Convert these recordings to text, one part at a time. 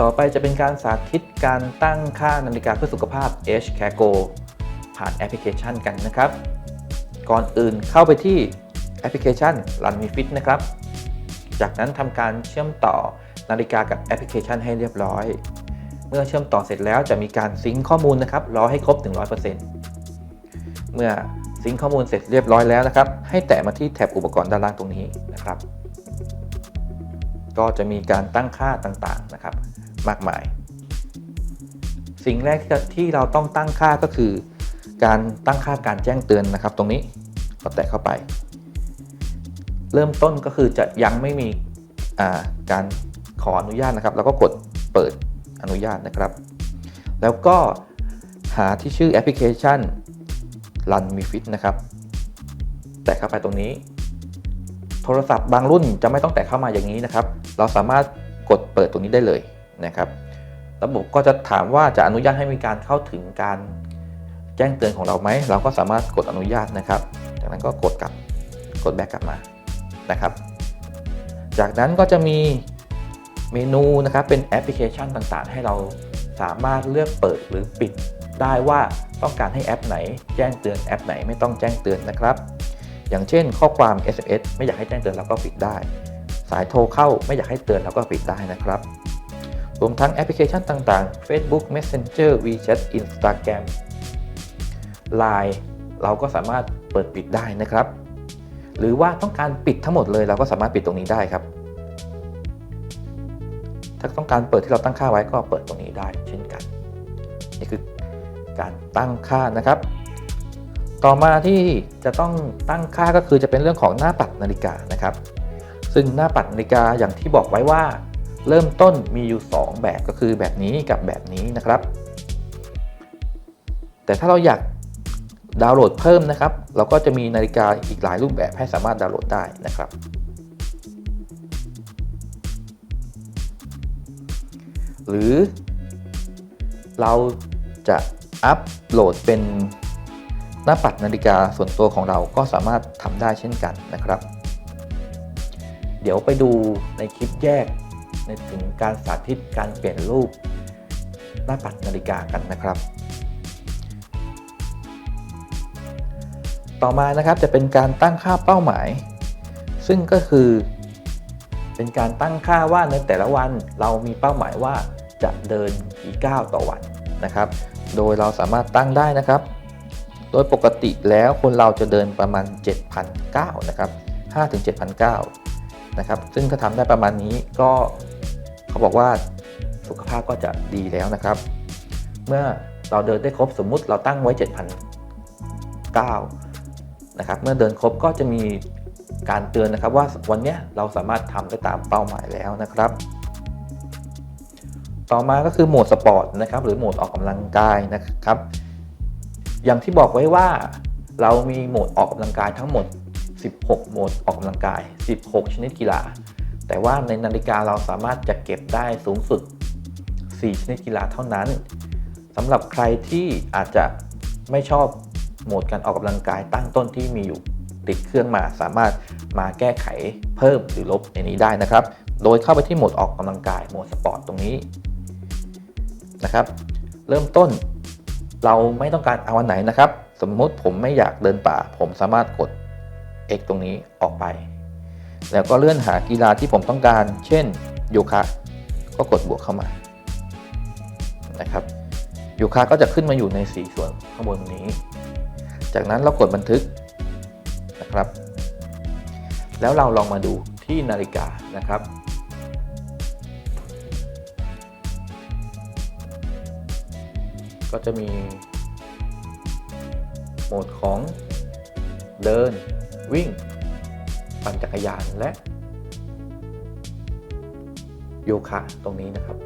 ต่อไปจะเป็นการสาธิตการตั้งค่านาฬิกาเพื่อสุขภาพ H Care Go ผ่านแอปพลิเคชันกันนะครับ ก่อนอื่นเข้าไปที่แอปพลิเคชัน Run Me Fit นะครับ จากนั้นทำการเชื่อมต่อนาฬิกากับแอปพลิเคชันให้เรียบร้อย เมื่อเชื่อมต่อเสร็จแล้วจะมีการซิงค์ข้อมูลนะครับรอให้ครบ 100%เมื่อซิงค์ข้อมูลเสร็จเรียบร้อยแล้วนะครับ ให้แตะมาที่แท็บอุปกรณ์ด้านล่างตรงนี้นะครับ ก็จะมีการตั้งค่าต่างๆนะครับ มากมาย สิ่งแรกที่เราต้องตั้งค่าก็คือ การตั้งค่าการแจ้งเตือนนะครับ ตรงนี้เราแตะเข้าไป เริ่มต้นก็คือจะยังไม่มีการขออนุญาตนะครับ แล้วก็กดเปิดอนุญาตนะครับ แล้วก็หาที่ชื่อแอปพลิเคชัน Run Me Fit นะครับ แตะเข้าไปตรงนี้ โทรศัพท์บางรุ่นจะไม่ต้องแตะเข้ามาอย่างนี้นะครับ เราสามารถกดเปิดตรงนี้ได้เลย นะครับ ระบบก็จะถามว่าจะอนุญาตให้มีการเข้าถึงการแจ้งเตือนของเราไหม เราก็สามารถกดอนุญาตนะครับ จากนั้นก็กดกลับ กดแบ็กกลับมานะครับ จากนั้นก็จะมีเมนูนะครับเป็นแอปพลิเคชันต่างๆ ให้เราสามารถเลือกเปิดหรือปิดได้ว่าต้องการให้แอปไหน แจ้งเตือนแอปไหนไม่ต้องแจ้งเตือนนะครับ อย่างเช่น ข้อความ SMS ไม่อยากให้แจ้งเตือนเราก็ปิดได้ สายโทรเข้าไม่อยากให้เตือนเราก็ปิดได้นะครับ รวมทั้งแอปพลิเคชันต่างๆ Facebook Messenger WeChat Instagram Line เราก็สามารถเปิดปิดได้นะครับ หรือว่าต้องการปิดทั้งหมดเลยเราก็สามารถปิดตรงนี้ได้ครับ ถ้าต้องการเปิดที่เราตั้งค่าไว้ก็เปิดตรงนี้ได้ เช่นกันนี่คือการตั้งค่านะครับ ต่อมาที่จะต้องตั้งค่าก็คือจะเป็นเรื่องของหน้าปัดนาฬิกานะครับ ซึ่งหน้าปัดนาฬิกาอย่างที่บอกไว้ว่า เริ่มต้นมีอยู่ 2 แบบก็คือแบบนี้กับแบบนี้นะครับ แต่ถ้าเราอยากดาวน์โหลดเพิ่มนะครับ เราก็จะมีนาฬิกาอีกหลายรูปแบบให้สามารถดาวน์โหลดได้นะครับ หรือ เราจะอัปโหลดเป็นหน้าปัดนาฬิกาส่วนตัวของเราก็สามารถทำได้เช่นกันนะครับ เดี๋ยวไปดูในคลิปแยก ในถึงการสาธิตการเปลี่ยนรูปหน้าปัดนาฬิกากันนะครับ ต่อมานะครับจะเป็นการตั้งค่าเป้าหมาย ซึ่งก็คือ เป็นการตั้งค่าว่าในแต่ละวันเรามีเป้าหมายว่าจะเดินกี่ก้าวต่อวันนะครับ โดยเราสามารถตั้งได้นะครับ โดยปกติแล้วคนเราจะเดินประมาณ7,009นะครับ5ถึง7,009 นะครับ ซึ่งถ้าทำได้ประมาณนี้ก็เขาบอกว่าสุขภาพก็จะดีแล้วนะครับ เมื่อเราเดินได้ครบสมมุติเราตั้งไว้ 7,009นะครับ เมื่อเดินครบก็จะมีการเตือนนะครับว่าวันนี้เราสามารถทำได้ตามเป้าหมายแล้วนะครับ ต่อมาก็คือโหมดสปอร์ตนะครับหรือโหมดออกกำลังกายนะครับ อย่างที่บอกไว้ว่าเรามีโหมดออกกำลังกายทั้งหมด 16 โหมดออกกำลังกาย 16 ชนิดกีฬา แต่ว่าในนาฬิกาเราสามารถจะเก็บได้สูงสุด 4 ชนิดกีฬาเท่านั้นสำหรับใครที่อาจจะไม่ชอบโหมดการออกกำลังกายตั้งต้นที่มีอยู่ติดเครื่องมาสามารถมาแก้ไขเพิ่มหรือลบในนี้ได้นะครับ โดยเข้าไปที่โหมดออกกำลังกายโหมดสปอร์ตตรงนี้นะครับ เริ่มต้นเราไม่ต้องการเอาวันไหนนะครับ สมมติผมไม่อยากเดินป่า ผมสามารถกด X ตรงนี้ออกไป แล้วก็เลื่อนหากีฬาที่ผมต้องการ เช่นโยคะก็กดบวกเข้ามานะครับโยคะก็จะขึ้นมาอยู่ในสีส่วนข้างบนนี้ จากนั้นเรากดบันทึกนะครับ แล้วเราลองมาดูที่นาฬิกานะครับก็จะมีโหมดของเดิน วิ่ง ปั่นจักรยานและ โยคะตรงนี้นะครับ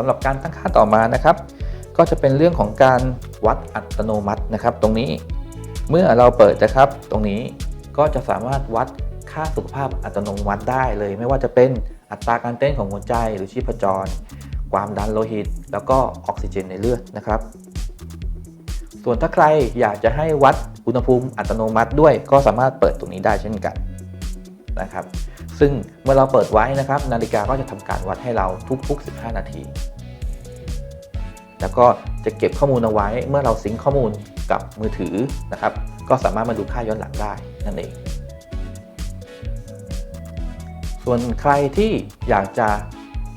สำหรับการตั้งค่าต่อมานะครับ ก็จะเป็นเรื่องของการวัดอัตโนมัตินะครับ ตรงนี้เมื่อเราเปิดนะครับ ตรงนี้ก็จะสามารถวัด ค่าสุขภาพอัตโนมัติได้เลย ไม่ว่าจะเป็นอัตราการเต้นของหัวใจหรือชีพจร ความดันโลหิต แล้วก็ออกซิเจนในเลือดนะครับ ส่วนถ้าใครอยากจะให้วัดอุณหภูมิอัตโนมัติด้วย ก็สามารถเปิดตรงนี้ได้เช่นกันนะครับ ซึ่งเมื่อเราเปิดไว้นะครับ นาฬิกาก็จะทำการวัดให้เราทุก ๆ 15 นาที แล้วก็จะเก็บข้อมูลเอาไว้เมื่อเราซิงข้อมูลกับมือถือนะครับ ก็สามารถมาดูค่าย้อนหลังได้นั่นเอง ส่วนใครที่อยากจะ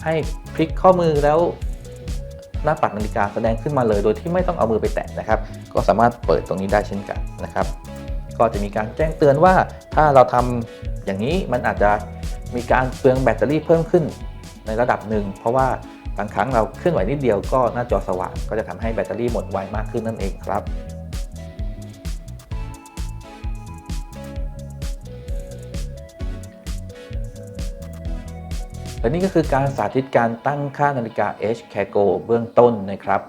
ให้พลิกข้อมือแล้วหน้าปัดนาฬิกาแสดงขึ้นมาเลย โดยที่ไม่ต้องเอามือไปแตะนะครับ ก็สามารถเปิดตรงนี้ได้เช่นกันนะครับ ก็จะมีการแจ้งเตือนว่าถ้าเราทำอย่างนี้มันอาจจะมีการเปลืองแบตเตอรี่เพิ่มขึ้นในระดับหนึ่ง เพราะว่าบางครั้งเราเคลื่อนไหวนิดเดียวก็หน้าจอสว่างก็จะทำให้แบตเตอรี่หมดไวมากขึ้นนั่นเองครับ และนี่ก็คือการสาธิตการตั้งค่านาฬิกา H c a g o เบื้องต้นนะครับ